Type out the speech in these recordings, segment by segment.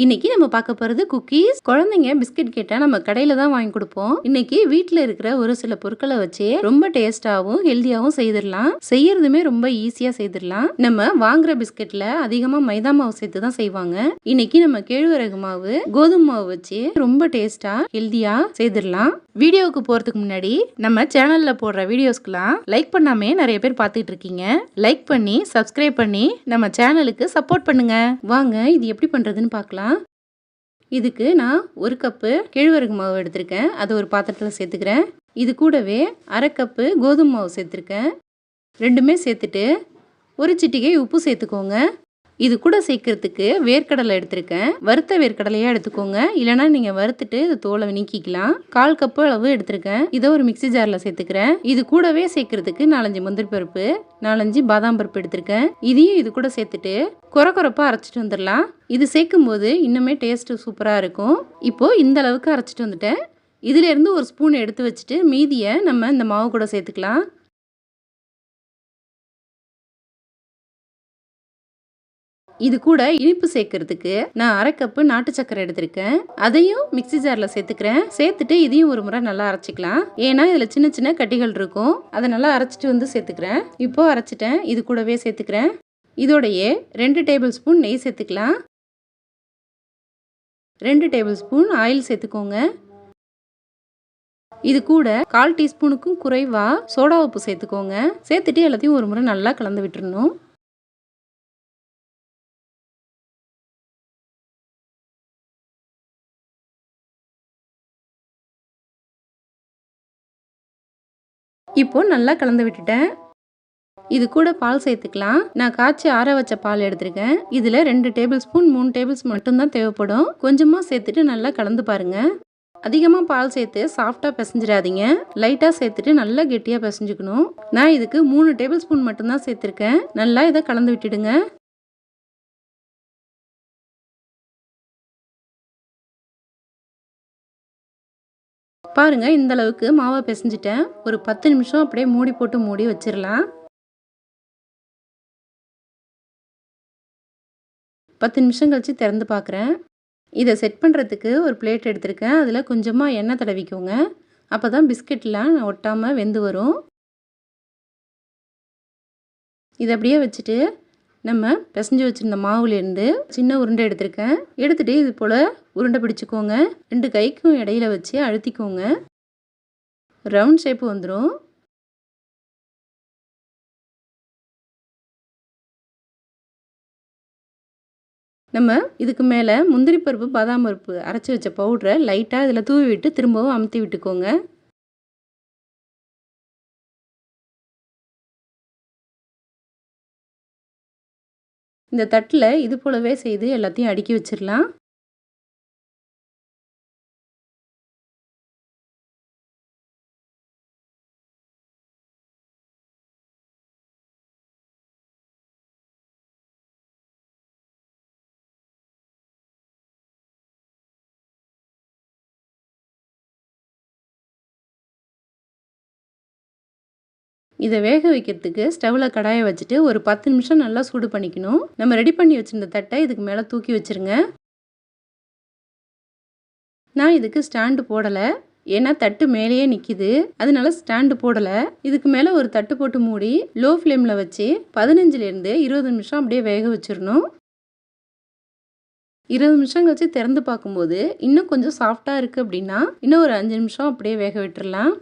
இன்னைக்கு நம்ம பார்க்க போறது குக்கீஸ் குழந்தைங்க பிஸ்கட் கேட்டா நம்ம கடையில தான் வாங்கி கொடுப்போம். இன்னைக்கு வீட்ல இருக்கிற ஒரு சில பொருட்களை வச்சு ரொம்ப டேஸ்டாவும் ஹெல்தியாவும் செய்திடலாம். செய்யறதுமே ரொம்ப ஈஸியா செய்திடலாம். நம்ம வாங்குற பிஸ்கட்ல அதிகமா மைதா மாவு சேர்த்து தான் செய்வாங்க. இன்னைக்கு நம்ம கேழ்வரகு மாவு கோதுமை மாவு வச்சு ரொம்ப டேஸ்டா ஹெல்தியா செய்திடலாம். வீடியோவுக்கு போறதுக்கு முன்னாடி நம்ம சேனல்ல போடுற வீடியோஸ்க்குலாம் லைக் பண்ணாமே நிறைய பேர் பார்த்துட்டு இருக்கீங்க. லைக் பண்ணி சப்ஸ்கிரைப் பண்ணி நம்ம சேனலுக்கு சப்போர்ட் பண்ணுங்க. வாங்க இது எப்படி பண்றதுன்னு பார்க்கலாம். இதுக்கு நான் ஒரு கப்பு கேழ்வரகு மாவு எடுத்திருக்கேன். அதை ஒரு பாத்திரத்தில் சேர்த்துக்கிறேன். இது கூடவே அரை கப்பு கோதுமை மாவு சேர்த்துருக்கேன். ரெண்டுமே சேர்த்துட்டு ஒரு சிட்டிகை உப்பு சேர்த்துக்கோங்க. இது கூட சேர்க்கறதுக்கு வேர்க்கடலை எடுத்திருக்கேன். வறுத்த வேர்க்கடலையாக எடுத்துக்கோங்க. இல்லைனா நீங்கள் வறுத்துட்டு இது தோலை நீக்கிக்கலாம். கால் கப்பு அளவு எடுத்திருக்கேன். இதை ஒரு மிக்சி ஜாரில் சேர்த்துக்கிறேன். இது கூடவே சேர்க்கறதுக்கு நாலஞ்சு முந்திரி பருப்பு நாலஞ்சு பாதாம் பருப்பு எடுத்திருக்கேன். இதையும் இது கூட சேர்த்துட்டு குறை குறைப்பாக அரைச்சிட்டு வந்துடலாம். இது சேர்க்கும் போது இன்னுமே டேஸ்ட்டு சூப்பராக இருக்கும். இப்போது இந்த அளவுக்கு அரைச்சிட்டு வந்துட்டேன். இதுலேருந்து ஒரு ஸ்பூன் எடுத்து வச்சுட்டு மீதியை நம்ம இந்த மாவு கூட சேர்த்துக்கலாம். இது கூட இனிப்பு சேர்க்கறதுக்கு நான் அரை கப்பு நாட்டு சக்கரை எடுத்திருக்கேன். அதையும் மிக்சி ஜாரில் சேர்த்துக்கிறேன். சேர்த்துட்டு இதையும் ஒரு முறை நல்லா அரைச்சிக்கலாம். ஏன்னா இதில் சின்ன சின்ன கட்டிகள் இருக்கும். அதை நல்லா அரைச்சிட்டு வந்து சேர்த்துக்கிறேன். இப்போ அரைச்சிட்டேன். இது கூடவே சேர்த்துக்கிறேன். இதோடையே ரெண்டு டேபிள் ஸ்பூன் நெய் சேர்த்துக்கலாம். ரெண்டு டேபிள் ஸ்பூன் ஆயில் சேர்த்துக்கோங்க. இது கூட கால் டீஸ்பூனுக்கும் குறைவாக சோடா உப்பு சேர்த்துக்கோங்க. சேர்த்துட்டு எல்லாத்தையும் ஒரு முறை நல்லா கலந்து விட்டுறணும். இப்போ நல்லா கலந்து விட்டுட்டேன். இது கூட பால் சேர்த்துக்கலாம். நான் காய்ச்சி ஆற வச்ச பால் எடுத்திருக்கேன். இதில் ரெண்டு டேபிள் ஸ்பூன் மூணு டேபிள் ஸ்பூன் மட்டும்தான் தேவைப்படும். கொஞ்சமாக சேர்த்துட்டு நல்லா கலந்து பாருங்க. அதிகமாக பால் சேர்த்து சாஃப்டாக பிசைஞ்சிடாதீங்க. லைட்டாக சேர்த்துட்டு நல்லா கெட்டியாக பிசைஞ்சுக்கணும். நான் இதுக்கு மூணு டேபிள் ஸ்பூன் மட்டும்தான் சேர்த்துருக்கேன். நல்லா இதை கலந்து விட்டுடுங்க. பாருங்கள் இந்த அளவுக்கு மாவை பிசைஞ்சிட்டேன். ஒரு பத்து நிமிஷம் அப்படியே மூடி போட்டு மூடி வச்சிடலாம் பத்து நிமிஷம் கழித்து திறந்து பார்க்குறேன் இதை செட் பண்ணுறதுக்கு ஒரு பிளேட் எடுத்திருக்கேன். அதில் கொஞ்சமாக எண்ணெய் தடவிக்கோங்க. அப்போ தான் பிஸ்கெட்லாம் ஒட்டாமல் வெந்து வரும். இதை அப்படியே வச்சுட்டு நம்ம பிசைஞ்சு வச்சுருந்த மாவுலேருந்து சின்ன உருண்டை எடுத்திருக்கேன். எடுத்துகிட்டு இது போல் உருண்டை பிடிச்சிக்கோங்க. ரெண்டு கைக்கும் இடையில வச்சு அழுத்திக்கோங்க. ரவுண்ட் ஷேப்பு வந்துடும் நம்ம இதுக்கு மேலே முந்திரி பருப்பு பாதாம் பருப்பு அரைச்சி வச்ச பவுட்ரை லைட்டாக இதில் தூவி விட்டு திரும்பவும் அமுத்தி விட்டுக்கோங்க. இந்த தட்டில் இது போலவே செய்து எல்லாத்தையும் அடுக்கி வச்சிடலாம் இதை வேக வைக்கிறதுக்கு ஸ்டவ்வில் கடாயை வச்சுட்டு ஒரு பத்து நிமிஷம் நல்லா சூடு பண்ணிக்கணும். நம்ம ரெடி பண்ணி வச்சுருந்த தட்டை இதுக்கு மேலே தூக்கி வச்சுருங்க. நான் இதுக்கு ஸ்டாண்டு போடலை. ஏன்னா தட்டு மேலேயே நிற்கிது அதனால ஸ்டாண்டு போடலை. இதுக்கு மேலே ஒரு தட்டு போட்டு மூடி லோ ஃப்ளேமில் வச்சு பதினஞ்சுலேருந்து இருபது நிமிஷம் அப்படியே வேக வச்சிடணும். இருபது நிமிஷம் கழிச்சு திறந்து பார்க்கும்போது இன்னும் கொஞ்சம் சாஃப்டாக இருக்குது அப்படின்னா இன்னும் ஒரு அஞ்சு நிமிஷம் அப்படியே வேக விட்டுடலாம்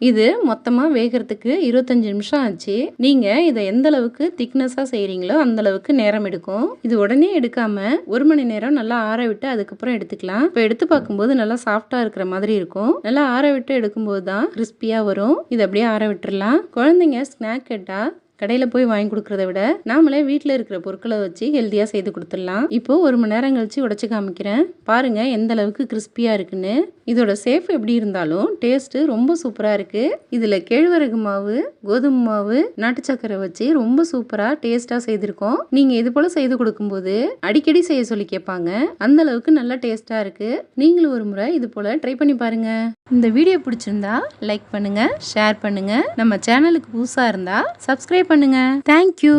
இது மொத்தமாக வேகிறதுக்கு இருபத்தஞ்சி நிமிஷம் ஆச்சு. நீங்கள் இதை எந்த அளவுக்கு திக்னஸாக செய்கிறீங்களோ அந்த அளவுக்கு நேரம் எடுக்கும். இது உடனே எடுக்காமல் ஒரு மணி நேரம் நல்லா ஆற விட்டு அதுக்கப்புறம் எடுத்துக்கலாம். இப்போ எடுத்து பார்க்கும்போது நல்லா சாஃப்டாக இருக்கிற மாதிரி இருக்கும். நல்லா ஆற விட்டு எடுக்கும்போது தான் கிறிஸ்பியாக வரும். இது அப்படியே ஆற விட்டுறலாம். குழந்தைங்க ஸ்நாக் கேட்டால் கடையில் போய் வாங்கி கொடுக்குறத விட நாமளே வீட்டில் இருக்கிற பொருட்களை வச்சு ஹெல்த்தியாக செய்து கொடுத்துடலாம். இப்போ ஒரு மணி நேரம் கழிச்சு உடச்சி காமிக்கிறேன். பாருங்க எந்த அளவுக்கு கிறிஸ்பியாக இருக்குன்னு. இதோட சேஃப் எப்படி இருந்தாலும் டேஸ்ட்டு ரொம்ப சூப்பராக இருக்குது இதில் கேழ்வரகு மாவு கோதுமை மாவு நாட்டு சக்கரை வச்சு ரொம்ப சூப்பராக டேஸ்ட்டாக செய்திருக்கோம். நீங்கள் இது போல் செய்து கொடுக்கும்போது அடிக்கடி செய்ய சொல்லி கேட்பாங்க. அந்த அளவுக்கு நல்லா டேஸ்ட்டாக இருக்குது நீங்களும் ஒரு முறை இது போல் ட்ரை பண்ணி பாருங்கள் இந்த வீடியோ பிடிச்சிருந்தா லைக் பண்ணுங்க ஷேர் பண்ணுங்க. நம்ம சேனலுக்கு புதுசா இருந்தா சப்ஸ்கிரைப் பண்ணுங்க. தேங்க்யூ